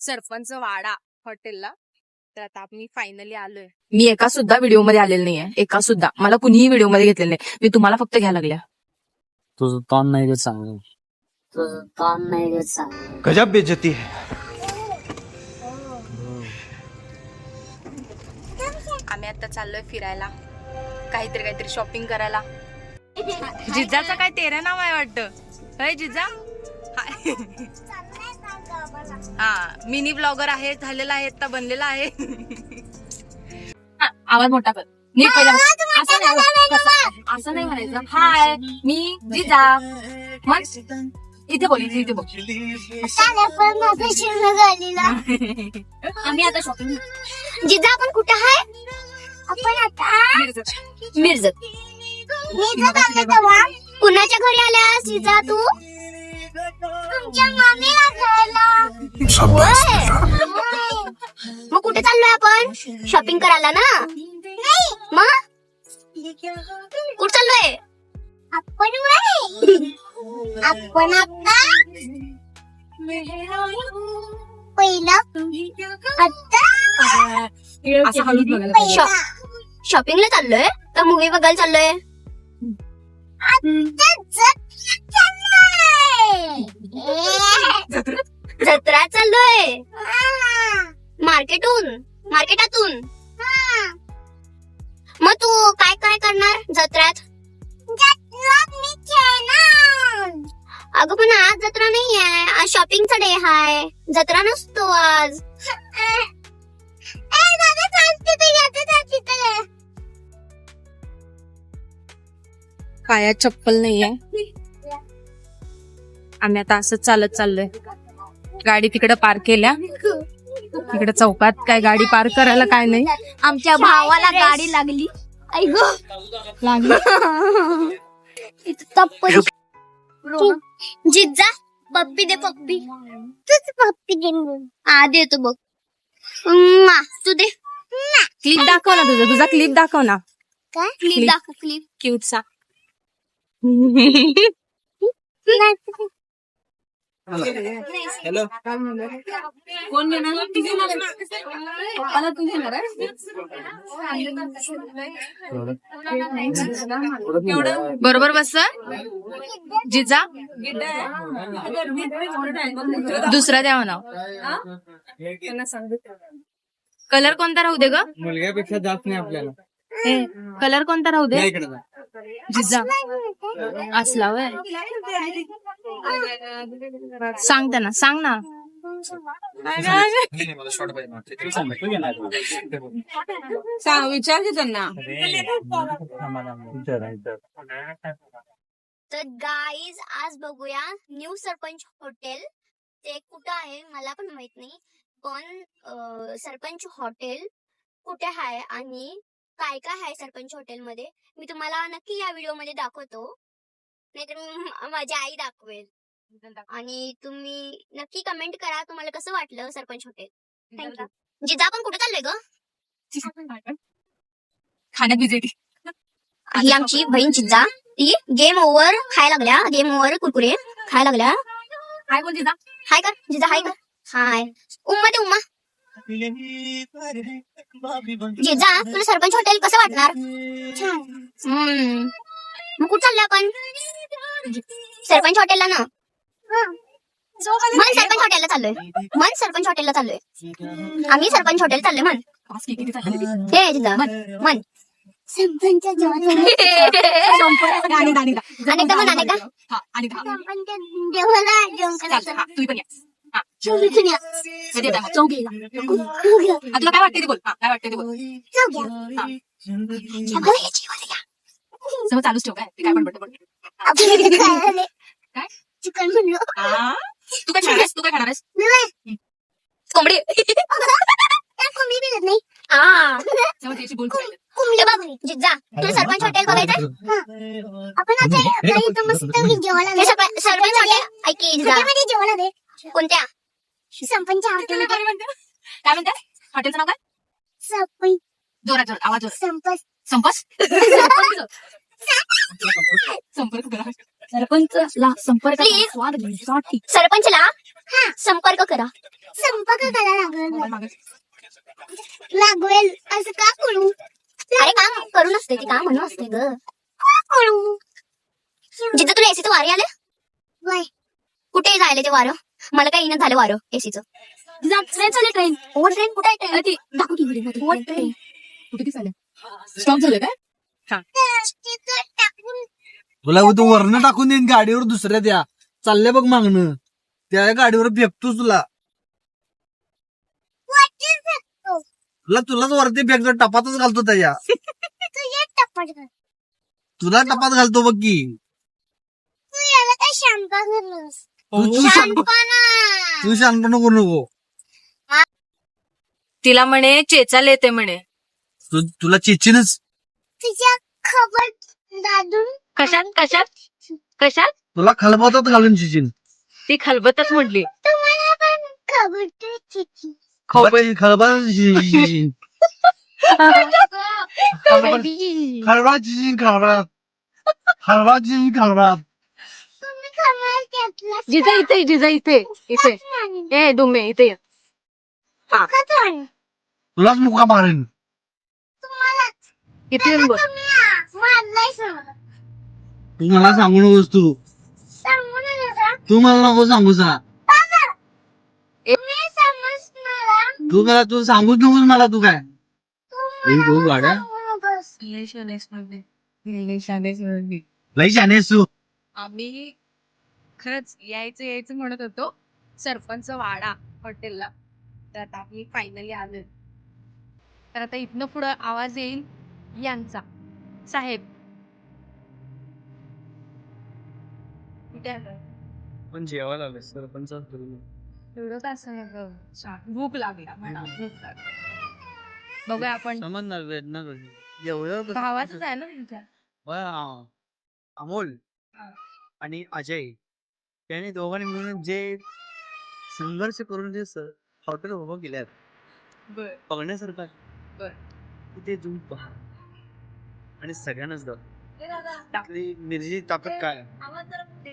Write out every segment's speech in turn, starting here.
सरपंच वाडा हॉटेलला. तर आता मी फायनली आलोय. मी एका सुद्धा व्हिडिओमध्ये आलेले नाहीये. एका सुद्धा. मला कुणीही व्हिडिओमध्ये घेतलेलं नाही. मी तुम्हाला फक्त घ्यायला लागल्या तुझं तोंड नाही देत चांगलं तुझं नाही देत सांग. गजब बेइज्जती है. आम्ही आता चाललोय फिरायला. काहीतरी काहीतरी शॉपिंग करायला. जिजाचं काय तेरा नाव आहे वाटतं. होय जिजा? हाय. हा मिनी ब्लॉगर आहे झालेला आहे आता बनलेला आहे. आवाज मोठा कर. नीट पहिला. असं नाही कसं- असं नाही म्हणायचं हाय मी जिजा. मग इथे बोल इथे इथे बोल. आम्ही आता शॉपिंग जिजा आपण कुठं आहे? आपण आता मिरजत. मिरजत. आलो तेव्हा. कुणाच्या घरी आल्या जिजा तू? तुमच्या मम्मीला खायला मग कुठे चाललोय आपण? शॉपिंग करायला ना? नाही. मग? कुठे चाललोय? आपण आपण आता पहिलं आता असं हळूच बघायला पाहिजे. शॉप शॉपिंगला चाललोय? का मूवी बघायला चाललोय? जत्रा चाललोय. मार्केटून मार्केटातून. मग तू काय काय करणार जत्रात? अगं पण आज जत्रा नाही आहे आज शॉपिंगचा डे हाय. जत्रा नसतो आज. पायात चप्पल नाहीये? आम्ही आता असंच चालत चाललोय. गाडी तिकडे पार्क केल्या. तिकडे चौकात काय गाडी पार्क करायला काय नाही. आमच्या भावाला गाडी लागली. ऐक लागली. जिज्जा पप्पी दे पप्पी. तूच पप्पी दे हा देतो बघ. तू दे. क्लिप दाखव ना तुझं. तुझा क्लिप दाखव ना काय? क्लिप. दाखव क्लिप. क्यूटचा. हॅलो कोण घेणार ती घेणार पप्पाला तू घेणार बरोबर बस जिजा. दुसरा द्यावा नाव कलर कोणता राहू दे ग? मुलग्यापेक्षा जास्त नाही आपल्याला. कलर कोणता राहू दे? इकडे जिजा. असला वय सांग त्यांना सांग ना. सांग त्यांना. तर गाईज आज बघूया न्यू सरपंच हॉटेल ते कुठं आहे मला पण माहीत नाही. पण सरपंच हॉटेल कुठे आहे आणि काय काय आहे सरपंच हॉटेल मध्ये मी तुम्हाला नक्की या व्हिडिओमध्ये दाखवतो. नाहीतर म- माझी आई दाखवेल. आणि तुम्ही नक्की कमेंट करा तुम्हाला कसं वाटलं सरपंच हॉटेल. थँक्यू जिजा आपण कुठे चाललोय ग? खाण्यात ही आमची बहीण चिज्जा ती गेम ओव्हर खायला लागल्या. गेम ओव्हर कुरकुरे खायला लागल्या. काय बोल जिजा. हाय कर जिजा हाय कर हाय. उम्मा दे उम्मा. जिजा तुला सरपंच हॉटेल कसं वाटणार? हम्म. मग कुठं चाललोय आपण. सरपंच हॉटेलला ना. मन सरपंच हॉटेलला चाललोय. मन सरपंच हॉटेलला चाललोय. आम्ही सरपंच हॉटेल चाललोय मन. चालले हे जिजा मन सरपंच आणि आणि अनेकदा तुम्ही पण या. कधी येताय मग? चौकीला तुला काय वाटते ते बोल हा काय वाटते ते बोल सगळं चालूच ठेव काय ते काय पण? चिकन? तू काय खाणार तू काय खाणार कोंबडी नाही सरपंच हॉटेल बघायचं आपण जेवायला सरपंच हॉटेल ऐक जेवायला दे कोणत्या सरपंच हॉटेल काय म्हणते काय म्हणते? हॉटेलचं नाव काय? सरपंच जोरात जोरात आवाज जोरात. संपत संपस संपर्क करा सरपंचला संपर्क Please. स्वाद घेण्यासाठी सरपंचला संपर्क करा. संपर्क करा लागेल. लागवेल असं का करू अरे काम करू नसते ती काम म्हणून असते ग. करू जिथं तुला एसीचं वारे आले? वय कुठे जायला ते वारं? मला काही येणं झालं वारं? एसीचं. ट्रेन चालली ट्रेन ओव्हर ट्रेन कुठे आहे ट्रेन ती दाखव की ओव्हर ट्रेन कुठे ती चालेल स्टॉप झालं काय? टाकून. तुला तू वरनं टाकून देईन गाडीवर दुसऱ्या द्या. चालले बघ मागणं त्या गाडीवर फेकतो तुला. तुला तुलाच वरती फेकतो टपातच घालतो त्याच्या तुला टपात घालतो बघ की. तू याला काय शॅम्पा करलोस तू तू शांत तू करू नको तिला म्हणे चेचाल येते म्हणे. तू तुला चिचिनच? तुझ्या खबर दादून कशात कशात? कशात? तुला खलबतात घालून चिचिन. ती खलबतच म्हटली. तुम्हाला पण खबर चिची खलबत चिचिन. खलबा चिचिन खलबा खलबा चिचिन खलबा तुम्ही खबर घेतला जिजा इथे जिजा इथे इथे ए डुमे इथे ये. तुलाच मुका मारेन. इथे येऊन बस. तू मला सांगू नकोस तू. सांगू नका तू मला नको सांगू सा. तू मला तू सांगूच नकोस मला तू काय? भाऊ, गाड्या. लई शाने आहेस तू. आम्ही खरंच यायचं यायचं म्हणत होतो. सरपंच वाडा हॉटेलला. तर आता आम्ही फायनली आलो तर आता इथनं पुढं आवाज येईल यांचा. साहेब. कुठे आलं? पण जेवायला आले सरपंच एवढं? छान. भूक लागला भूक लागली बघूया आपण. समजणार वेदना एवढं भावाच आहे ना तुमच्या अमोल आणि अजय. त्यांनी दोघांनी मिळून जे संघर्ष करून जे हॉटेल उभं केल्यात बर बघण्यासारखं आहे. बर. तिथे जाऊन पहा आणि सगळ्यांनाच दाव आपली मिरची ताकद काय आहे? काय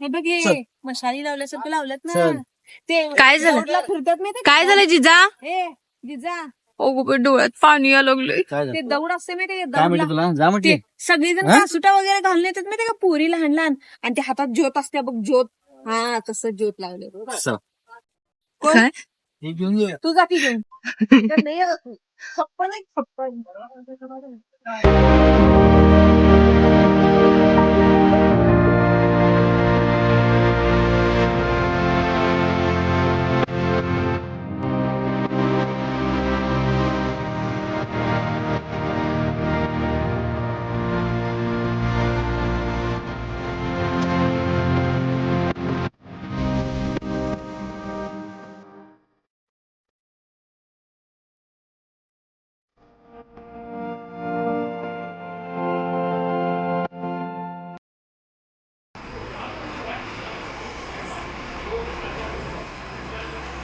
हे बघ हे चल. मशाली लावल्यासारखं लावल्यात ना चल. ते काय झालं? रोडला फिरतात माहिती काय झालं जिजा हे जिजा ओ डोळ्यात पाणी या लागलंय काय ते? दौड असते माहिती का काय दौडला म्हटलं तुला जा म्हटली ते सगळेजण हा? कासुटा वगैरे घालून येतात माहिती का पोरी लहान लहान आणि ते हातात ज्योत असते बघ ज्योत हा तसं ज्योत लावले असं. कोण? काय? हे घेऊन ये तू जा की घेऊन छप्पन आहे, छप्पन.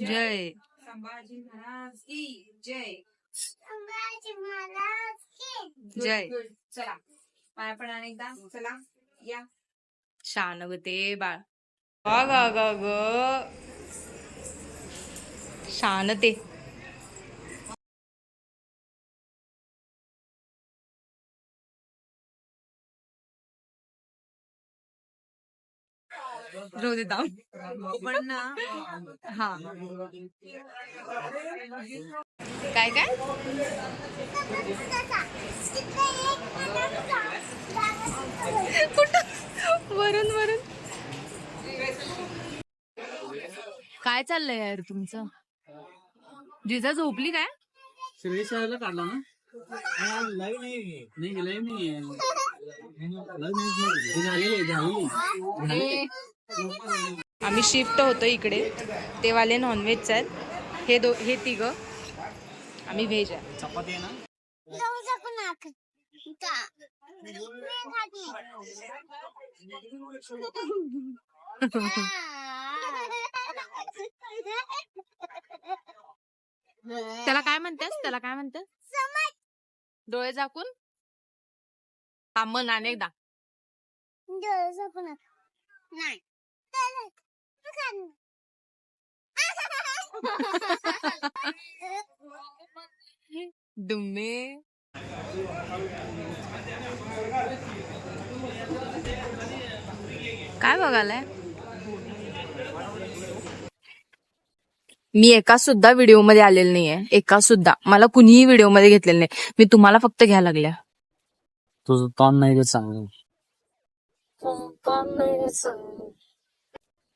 जय. संभाजी महाराज की जय. संभाजी महाराज की जय. चला. पाया पण अनेकदा चला. या. शान ग ते बाळ. ग ग ग. शान ते. राहू दे. पण ना हा. काय काय? कुठं? वरून वरून. काय चाललंय यार तुमचं? जिजा झोपली काय? श्रेयशाला काढला ना? लाईव्ह नाही. नाही लाईव्ह नाही. झालेली झालेली आम्ही शिफ्ट होतो इकडे. ते वाले नॉनव्हेजचे आहेत. हे दो हे तिघ. आम्ही व्हेज आहे. चपाती त्याला काय म्हणतेस? त्याला काय म्हणतेस? डोळे झाकून? मन अनेकदा शकू नाक नाही. दुम्मे. काय बघालाय? मी एका सुद्धा व्हिडिओमध्ये आलेले नाहीये. एका सुद्धा. मला कुणीही व्हिडिओमध्ये घेतलेलं नाही. मी तुम्हाला फक्त घ्यायला लागल्या. तुझं तोंड नाही चांगलं.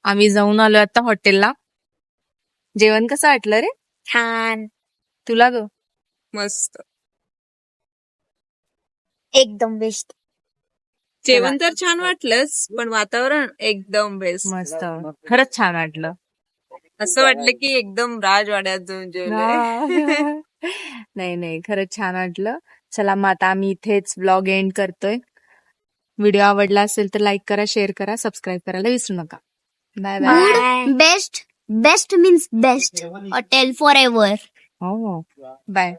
आम्ही जाऊन आलो आता हॉटेलला. जेवण कसं वाटलं रे? छान. तुला ग? मस्त. एकदम बेस्ट जेवण तर छान वाटलंच पण वातावरण एकदम बेस्ट मस्त. खरंच छान वाटलं. असं वाटलं की एकदम राजवाड्यात जाऊन जेवलोय. नाही नाही. खरंच छान वाटलं. चला मग आता आम्ही इथेच ब्लॉग एंड करतोय. व्हिडिओ आवडला असेल तर लाईक करा शेअर करा सबस्क्राईब करायला विसरू नका. Bye bye. Good, best, best means best. Or tell forever. Oh. Bye.